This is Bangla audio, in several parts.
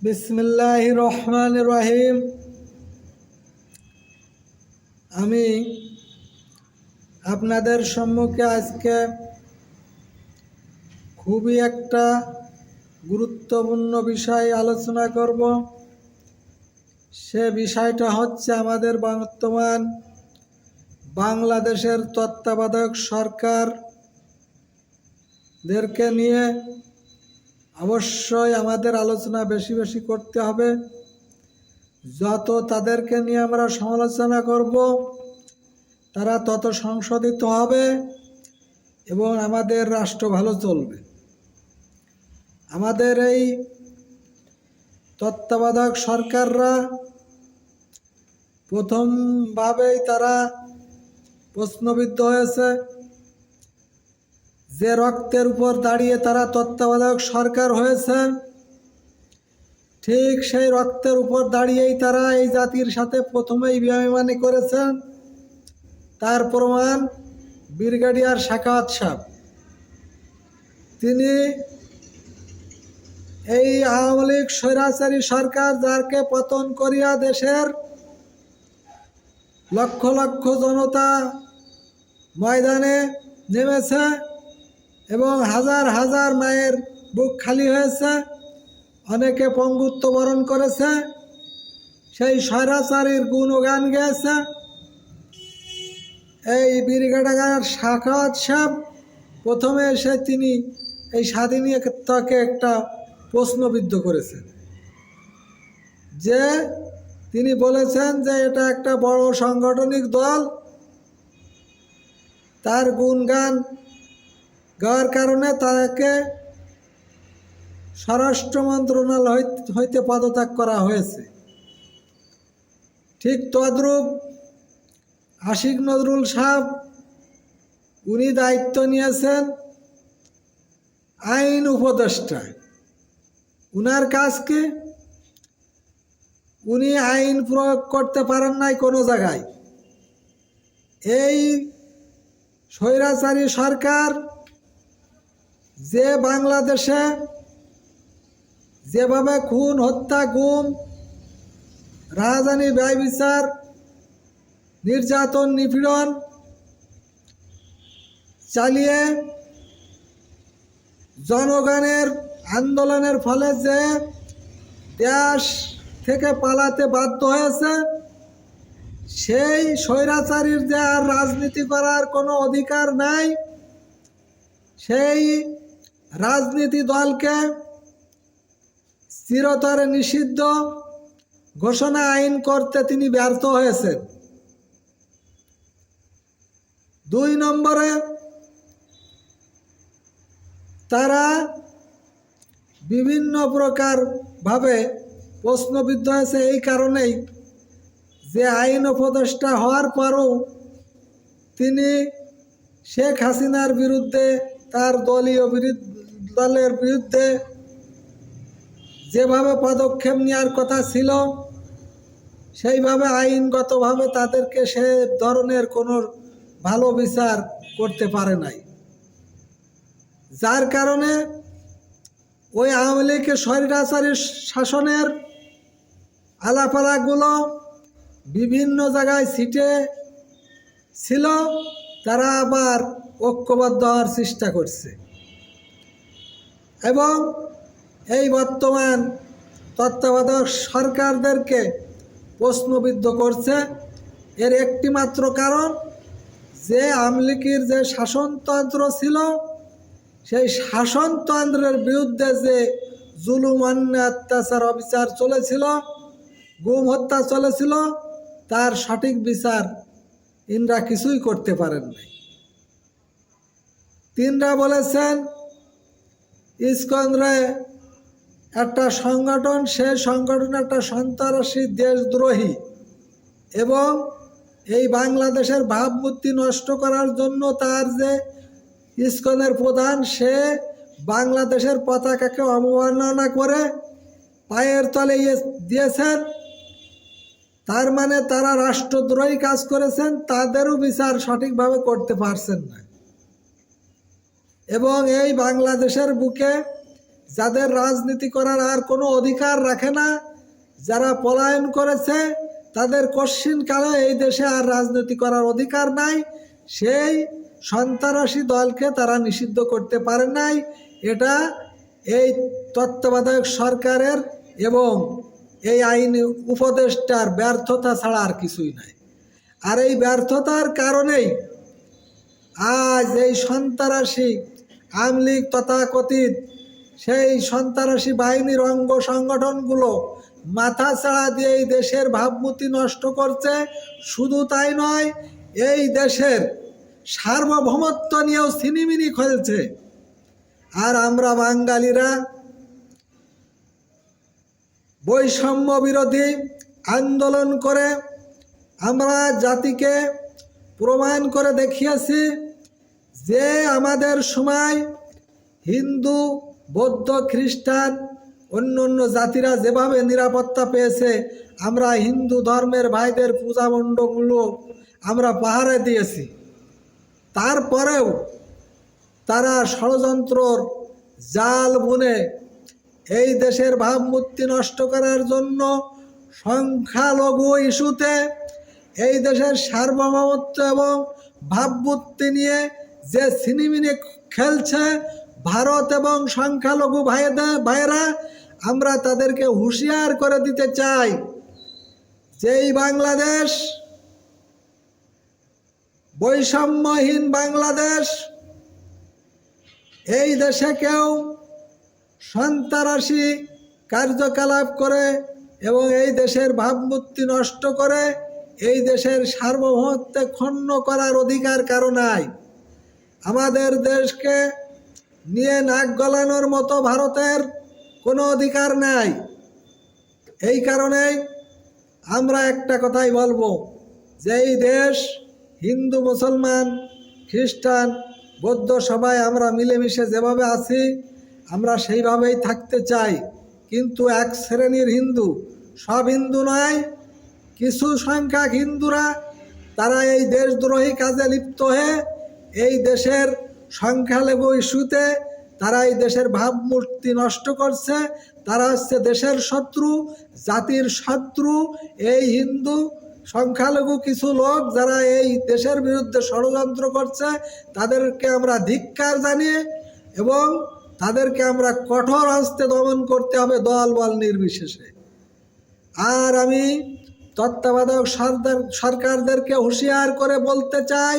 বিসমিল্লাহ রহমান রহিম আমি আপনাদের সম্মুখে আজকে খুবই একটা গুরুত্বপূর্ণ বিষয় আলোচনা করব। সে বিষয়টা হচ্ছে আমাদের বর্তমান বাংলাদেশের তত্ত্বাবধায়ক সরকারদেরকে নিয়ে অবশ্যই আমাদের আলোচনা বেশি বেশি করতে হবে। যত তাদেরকে নিয়ে আমরা সমালোচনা করব, তারা তত সংশোধিত হবে এবং আমাদের রাষ্ট্র ভালো চলবে। আমাদের এই তত্ত্বাবধায়ক সরকাররা প্রথমভাবেই তারা প্রশ্নবিদ্ধ হয়েছে। যে রক্তের উপর দাঁড়িয়ে তারা তত্ত্বাবধায়ক সরকার হয়েছে, ঠিক সেই রক্তের উপর দাঁড়িয়েই তারা এই জাতির সাথে প্রথমেই বেমানি করেছেন তার প্রমাণ ব্রিগেডিয়ার শাকাত সাহ তিনি এই আওয়ামী লীগ স্বৈরাচারী সরকার যারকে পতন করিয়া দেশের লক্ষ লক্ষ জনতা ময়দানে নেমেছে এবং হাজার হাজার মায়ের বুক খালি হয়েছে। অনেকে পঙ্গুত্ব বরণ করেছে। সেই স্বৈরাচারীর গুণগান গেয়েছে। এই বীরগাডাগার শাখাত সাহেব প্রথমে এসে তিনি এই স্বাধীনতাকে একটা প্রশ্নবিদ্ধ করেছেন। যে তিনি বলেছেন যে এটা একটা বড় সাংগঠনিক দল। তার গুণগান গাওয়ার কারণে তাকে স্বরাষ্ট্র মন্ত্রণালয় হইতে পদত্যাগ করা হয়েছে। ঠিক তদ্রূপ আশিক নজরুল সাহেব, উনি দায়িত্ব নিয়েছেন আইন উপদেষ্টা উনার কাজ কি? উনি আইন প্রয়োগ করতে পারেন নাই কোনো জায়গায়। এই স্বৈরাচারী সরকার যে বাংলাদেশে যেভাবে খুন, হত্যা, গুম রাজধানী ব্যয় বিচার, নির্যাতন, নিপীড়ন চালিয়ে জনগণের আন্দোলনের ফলে যে দেশ থেকে পালাতে বাধ্য হয়েছে, সেই স্বৈরাচারীর যে আর রাজনীতি করার কোনো অধিকার নাই, সেই রাজনীতি দলকে চিরতরে নিষিদ্ধ ঘোষণা আইন করতে তিনি ব্যর্থ হয়েছেন। দুই নম্বরে তারা বিভিন্ন প্রকার ভাবে প্রশ্নবিদ্ধ হয়েছে। এই কারণেই যে আইন উপদেষ্টা হওয়ার পরও তিনি শেখ হাসিনার বিরুদ্ধে তার দলীয় বিরুদ্ধ দলের বিরুদ্ধে যেভাবে পদক্ষেপ নেওয়ার কথা ছিল, সেইভাবে আইনগতভাবে তাদেরকে সে ধরনের কোনো ভালো বিচার করতে পারে নাই। যার কারণে ওই আওয়ামী লীগের স্বৈরাচারী শাসনের আলাপালাগুলো বিভিন্ন জায়গায় সিটে ছিল, তারা আবার ঐক্যবদ্ধ হওয়ার চেষ্টা করছে। এবং এই বর্তমান তত্ত্বাবধায়ক সরকারদেরকে প্রশ্নবিদ্ধ করছে। এর একটি মাত্র কারণ, যে আমলিকির যে শাসনতন্ত্র ছিল, সেই শাসনতন্ত্রের বিরুদ্ধে যে জুলুম, অন্যায়, অত্যাচার, অবিচার চলেছিল, গুম, হত্যা চলেছিল, তার সঠিক বিচার ইনরা কিছুই করতে পারেন নাই তিনরা বলেছেন ইস্কন্দ্রে একটা সংগঠন, সে সংগঠন একটা সন্ত্রাসী দেশদ্রোহী এবং এই বাংলাদেশের ভাবমূর্তি নষ্ট করার জন্য তার যে ইস্কনের প্রধান, সে বাংলাদেশের পতাকাকে অবমাননা করে পায়ের তলে ইয়ে দিয়েছেন। তার মানে তারা রাষ্ট্রদ্রোহী কাজ করেছেন, তাদেরও বিচার সঠিকভাবে করতে পারছেন না। এবং এই বাংলাদেশের বুকে যাদের রাজনীতি করার আর কোনো অধিকার রাখে না, যারা পলায়ন করেছে, তাদের কশ্চিন কালে এই দেশে আর রাজনীতি করার অধিকার নাই। সেই সন্ত্রাসী দলকে তারা নিষিদ্ধ করতে পারে নাই। এটা এই তত্ত্বাবধায়ক সরকারের এবং এই আইন উপদেষ্টার ব্যর্থতা ছাড়া আর কিছুই নাই। আর এই ব্যর্থতার কারণেই আজ এই সন্ত্রাসী আমলিগ তথাকথিত সেই সন্ত্রাসী বাহিনীর অঙ্গ সংগঠনগুলো মাথা ছাড়া দিয়ে এই দেশের ভাবমূর্তি নষ্ট করছে। শুধু তাই নয়, এই দেশের সার্বভৌমত্ব নিয়েও সিনিমিনি খেলছে। আর আমরা বাঙালিরা বৈষম্য বিরোধী আন্দোলন করে আমরা জাতিকে প্রমাণ করে দেখিয়েছি যে আমাদের সময় হিন্দু, বৌদ্ধ, খ্রিস্টান, অন্য অন্য জাতিরা যেভাবে নিরাপত্তা পেয়েছে, আমরা হিন্দু ধর্মের ভাইদের পূজা মণ্ডপগুলো আমরা পাহারা দিয়েছি। তারপরেও তারা ষড়যন্ত্রর জাল বুনে এই দেশের ভাবমূর্তি নষ্ট করার জন্য সংখ্যালঘু ইস্যুতে এই দেশের সার্বভৌমত্ব এবং ভাবমূর্তি নিয়ে যে সিনেমিনে খেলছে ভারত এবং সংখ্যালঘু ভাইদের ভাইয়েরা, আমরা তাদেরকে হুঁশিয়ার করে দিতে চাই যে এই বাংলাদেশ, বৈষম্যহীন বাংলাদেশ, এই দেশে কেউ সন্ত্রাসী কার্যকলাপ করে এবং এই দেশের ভাবমূর্তি নষ্ট করে, এই দেশের সার্বভৌমত্বে ক্ষণ্ণ করার অধিকার কারও নাই। আমাদের দেশকে নিয়ে নাক গলানোর মতো ভারতের কোনো অধিকার নাই। এই কারণেই আমরা একটা কথাই বলব যে এই দেশ হিন্দু, মুসলমান, খ্রিস্টান, বৌদ্ধ সবাই আমরা মিলেমিশে যেভাবে আছি, আমরা সেইভাবেই থাকতে চাই। কিন্তু এক শ্রেণির হিন্দু, সব হিন্দু নয়, কিছু সংখ্যক হিন্দুরা তারা এই দেশদ্রোহী কাজে লিপ্ত হয়ে এই দেশের সংখ্যালঘু ইস্যুতে তারা এই দেশের ভাবমূর্তি নষ্ট করছে। তারা হচ্ছে দেশের শত্রু, জাতির শত্রু। এই হিন্দু সংখ্যালঘু কিছু লোক যারা এই দেশের বিরুদ্ধে ষড়যন্ত্র করছে, তাদেরকে আমরা ধিক্কার জানিয়ে এবং তাদেরকে আমরা কঠোর হস্তে দমন করতে হবে দল বল নির্বিশেষে। আর আমি তত্ত্বাবধায়ক সরকারদেরকে হুঁশিয়ার করে বলতে চাই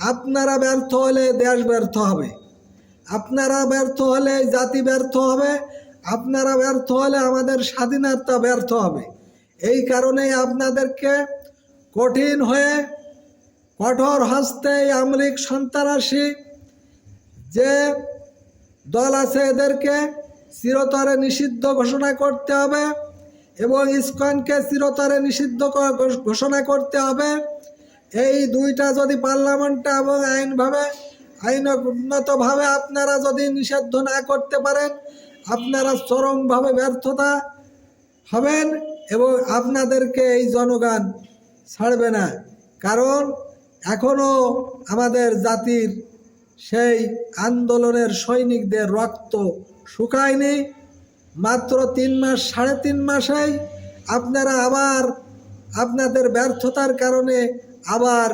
আপনারা ব্যর্থ হলে দেশ ব্যর্থ হবে। আপনারা ব্যর্থ হলে জাতি ব্যর্থ হবে। আপনারা ব্যর্থ হলে আমাদের স্বাধীনতা ব্যর্থ হবে। এই কারণেই আপনাদেরকে কঠিন হয়ে কঠোর হস্তে আমলিক সন্ত্রাসী যে দল আছে এদেরকে চিরতরে নিষিদ্ধ ঘোষণা করতে হবে এবং ইসকনকে চিরতরে নিষিদ্ধ ঘোষণা করতে হবে। এই দুইটা যদি পার্লামেন্টে এবং আইনভাবে, আইনগতভাবে আপনারা যদি নিষিদ্ধ না করতে পারেন, আপনারা চরমভাবে ব্যর্থতা হবেন এবং আপনাদেরকে এই জনগণ ছাড়বে না। কারণ এখনও আমাদের জাতির সেই আন্দোলনের সৈনিকদের রক্ত শুকায়নি। মাত্র তিন মাস, সাড়ে তিন মাসেই আপনারা আবার আপনাদের ব্যর্থতার কারণে আবার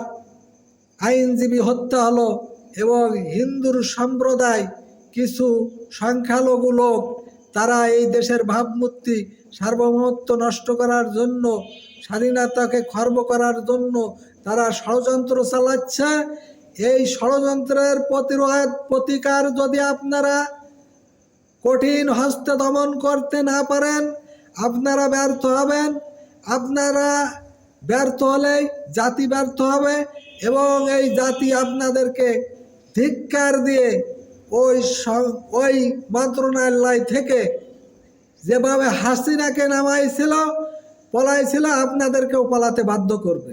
আইনজীবী হত্যা হলো এবং হিন্দুর সম্প্রদায় কিছু সংখ্যালঘু লোক, তারা এই দেশের ভাবমূর্তি সার্বভৌমত্ব নষ্ট করার জন্য, স্বাধীনতাকে খর্ব করার জন্য তারা ষড়যন্ত্র চালাচ্ছে। এই ষড়যন্ত্রের প্রতিরোধ, প্রতিকার যদি আপনারা কঠিন হস্তে দমন করতে না পারেন, আপনারা ব্যর্থ হবেন। আপনারা ব্যর্থ হলেই জাতি ব্যর্থ হবে এবং এই জাতি আপনাদেরকে ধিক্কার দিয়ে ওই ওই মন্ত্রণালয় থেকে যেভাবে হাসিনাকে নামাইছিল, পলাইছিল, আপনাদেরকেও পালাতে বাধ্য করবে।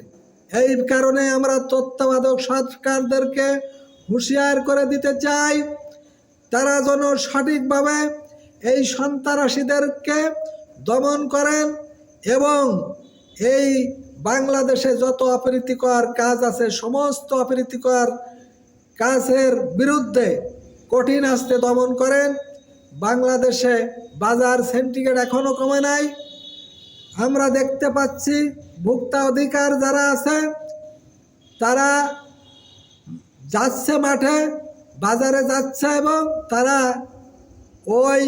এই কারণে আমরা তত্ত্বাবধায়ক সরকারদেরকে হুঁশিয়ার করে দিতে চাই, তারা যেন সঠিকভাবে এই সন্ত্রাসীদেরকে দমন করেন এবং এই বাংলাদেশে যত অপ্রীতিকর কাজ আছে, সমস্ত অপ্রীতিকর কাজের বিরুদ্ধে কঠিন হাস্তে দমন করেন। বাংলাদেশে বাজার সেন্টিগ্রেড এখনও কমে নাই। আমরা দেখতে পাচ্ছি ভোক্তা অধিকার যারা আছে, তারা যাচ্ছে মাঠে, বাজারে যাচ্ছে এবং তারা ওই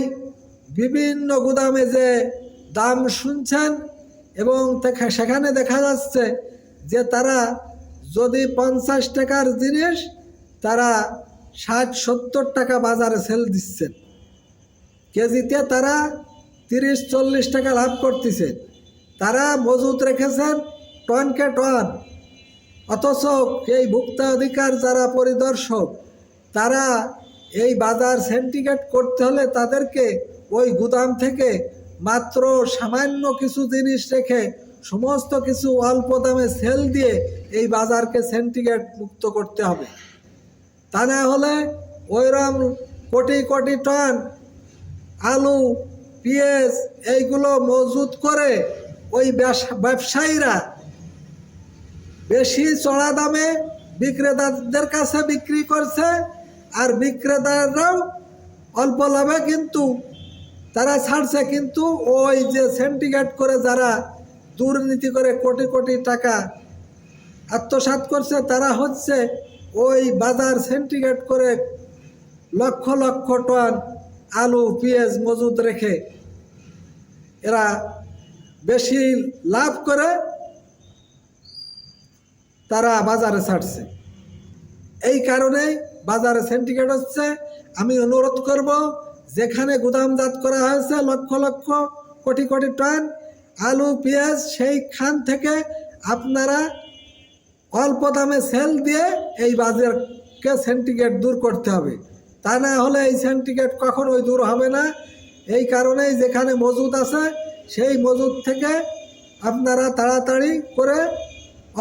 বিভিন্ন গুদামে যে দাম শুনছেন এবং সেখানে দেখা যাচ্ছে যে তারা যদি পঞ্চাশ টাকার জিনিস, তারা ষাট, সত্তর টাকা বাজারে সেল দিচ্ছেন কেজিতে তারা তিরিশ, চল্লিশ টাকা লাভ করতেছে। তারা মজুত রেখেছেন টনকে টন অথচ এই ভোক্তা অধিকার যারা পরিদর্শক, তারা এই বাজার সেন্টিগ্রেট করতে হলে তাদেরকে ওই গুদাম থেকে মাত্র সামান্য কিছু জিনিস রেখে সমস্ত কিছু অল্প দামে সেল দিয়ে এই বাজারকে সেন্টিগ্রেট মুক্ত করতে হবে। তা না হলে ওইরকম কোটি কোটি টন আলু, পেঁয়াজ এইগুলো মজুত করে ওই ব্যবসা- ব্যবসায়ীরা বেশি চড়া দামে বিক্রেতাদের কাছে বিক্রি করছে, আর বিক্রেতারাও অল্প লাভে কিন্তু তারা ছাড়ছে কিন্তু ওই যে সেন্টিগ্রেট করে যারা দুর্নীতি করে কোটি কোটি টাকা আত্মসাৎ করছে, তারা হচ্ছে ওই বাজার সেন্টিগ্রেট করে লক্ষ লক্ষ টন আলু, পেঁয়াজ, মজুদ রেখে এরা বেশি লাভ করে তারা বাজারে ছাড়ছে। এই কারণেই বাজারে সেন্টিগ্রেট হচ্ছে। আমি অনুরোধ করব যেখানে গুদামজাত করা হয়েছে লক্ষ লক্ষ কোটি কোটি টন আলু, পেঁয়াজ, সেইখান থেকে আপনারা অল্প দামে সেল দিয়ে এই বাজারকে সেন্টিগ্রেট দূর করতে হবে। তা না হলে এই সেন্টিগ্রেট কখনোই দূর হবে না। এই কারণেই যেখানে মজুদ আছে, সেই মজুদ থেকে আপনারা তাড়াতাড়ি করে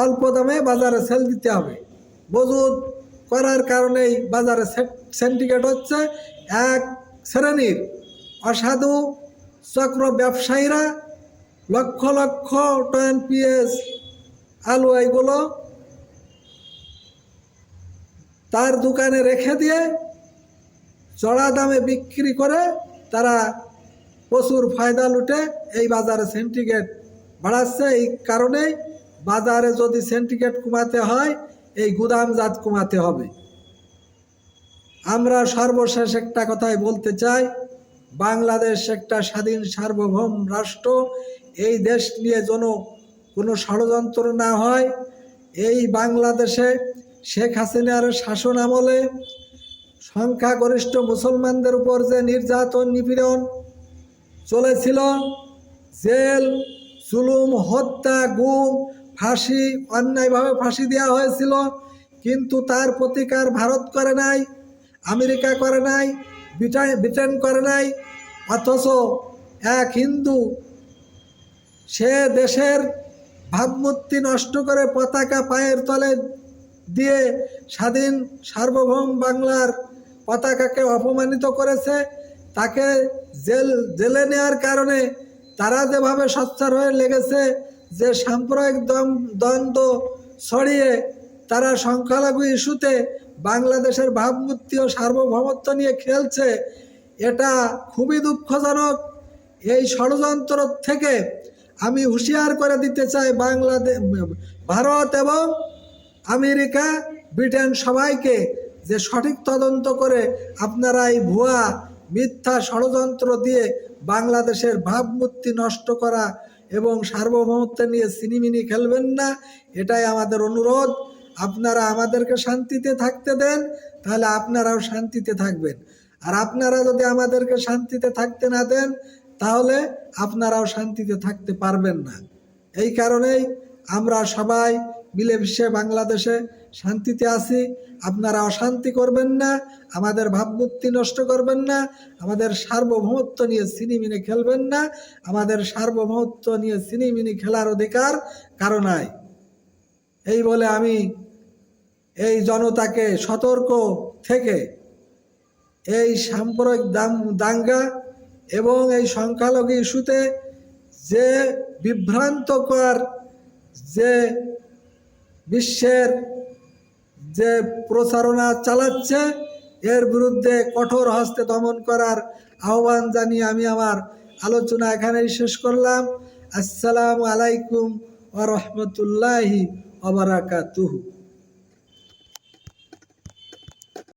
অল্প দামে বাজারে সেল দিতে হবে। মজুদ করার কারণেই বাজারে সেন্টিগ্রেট হচ্ছে। এক শ্রেণির অসাধু চক্র ব্যবসায়ীরা লক্ষ লক্ষ টন পিএস আলু এইগুলো তার দোকানে রেখে দিয়ে চড়া দামে বিক্রি করে তারা প্রচুর ফায়দা লুটে এই বাজারে সেন্টিগ্রেট বাড়াচ্ছে। এই কারণেই বাজারে যদি সেন্টিগ্রেট কমাতে হয়, এই গুদামজাত কমাতে হবে। আমরা সর্বশেষ একটা কথাই বলতে চাই, বাংলাদেশ একটা স্বাধীন সার্বভৌম রাষ্ট্র। এই দেশ নিয়ে যেন কোনো ষড়যন্ত্র না হয়, এই বাংলাদেশে শেখ হাসিনার শাসন আমলে সংখ্যাগরিষ্ঠ মুসলমানদের উপর যে নির্যাতন নিপীড়ন চলেছিল, জেল, জুলুম, হত্যা, গুম, ফাঁসি, অন্যায়ভাবে ফাঁসি দেওয়া হয়েছিল, কিন্তু তার প্রতিকার ভারত করে নাই। আমেরিকা করে নাই ব্রিটেন করে নাই, অথচ এক হিন্দু সে দেশের ভাবমূর্তি নষ্ট করে পতাকা পায়ের তলে দিয়ে স্বাধীন সার্বভৌম বাংলার পতাকাকে অপমানিত করেছে, তাকে জেল, জেলে নেওয়ার কারণে তারা যেভাবে সচ্চার হয়ে লেগেছে, যে সাম্প্রদায়িক দ্বন্দ্ব ছড়িয়ে তারা সংখ্যালঘু ইস্যুতে বাংলাদেশের ভাবমূর্তি ও সার্বভৌমত্ব নিয়ে খেলছে, এটা খুবই দুঃখজনক। এই ষড়যন্ত্র থেকে আমি হুঁশিয়ার করে দিতে চাই বাংলাদেশ, ভারত এবং আমেরিকা, ব্রিটেন সবাইকে যে সঠিক তদন্ত করে আপনারা এই ভুয়া, মিথ্যা ষড়যন্ত্র দিয়ে বাংলাদেশের ভাবমূর্তি নষ্ট করা এবং সার্বভৌমত্ব নিয়ে সিনিমিনি খেলবেন না, এটাই আমাদের অনুরোধ। আপনারা আমাদেরকে শান্তিতে থাকতে দেন, তাহলে আপনারাও শান্তিতে থাকবেন। আর আপনারা যদি আমাদেরকে শান্তিতে থাকতে না দেন, তাহলে আপনারাও শান্তিতে থাকতে পারবেন না। এই কারণেই আমরা সবাই মিলেমিশে বাংলাদেশে শান্তিতে আছি। আপনারা অশান্তি করবেন না, আমাদের ভাবমূর্তি নষ্ট করবেন না, আমাদের সার্বভৌমত্ব নিয়ে সিনিমিনি খেলবেন না, আমাদের সার্বভৌমত্ব নিয়ে সিনিমিনি খেলার অধিকার কারও নাই। এই বলে আমি এই জনতাকে সতর্ক থেকে এই সাম্প্রদায়িক দাঙ্গা এবং এই সংখ্যালঘু ইস্যুতে যে বিভ্রান্তকর, যে বিশ্বের যে প্রচারণা চালাচ্ছে, এর বিরুদ্ধে কঠোর হস্তে দমন করার আহ্বান জানিয়ে আমি আমার আলোচনা এখানেই শেষ করলাম। আসসালামু আলাইকুম ওয়া রহমতুল্লাহি ওয়া বারাকাতুহু।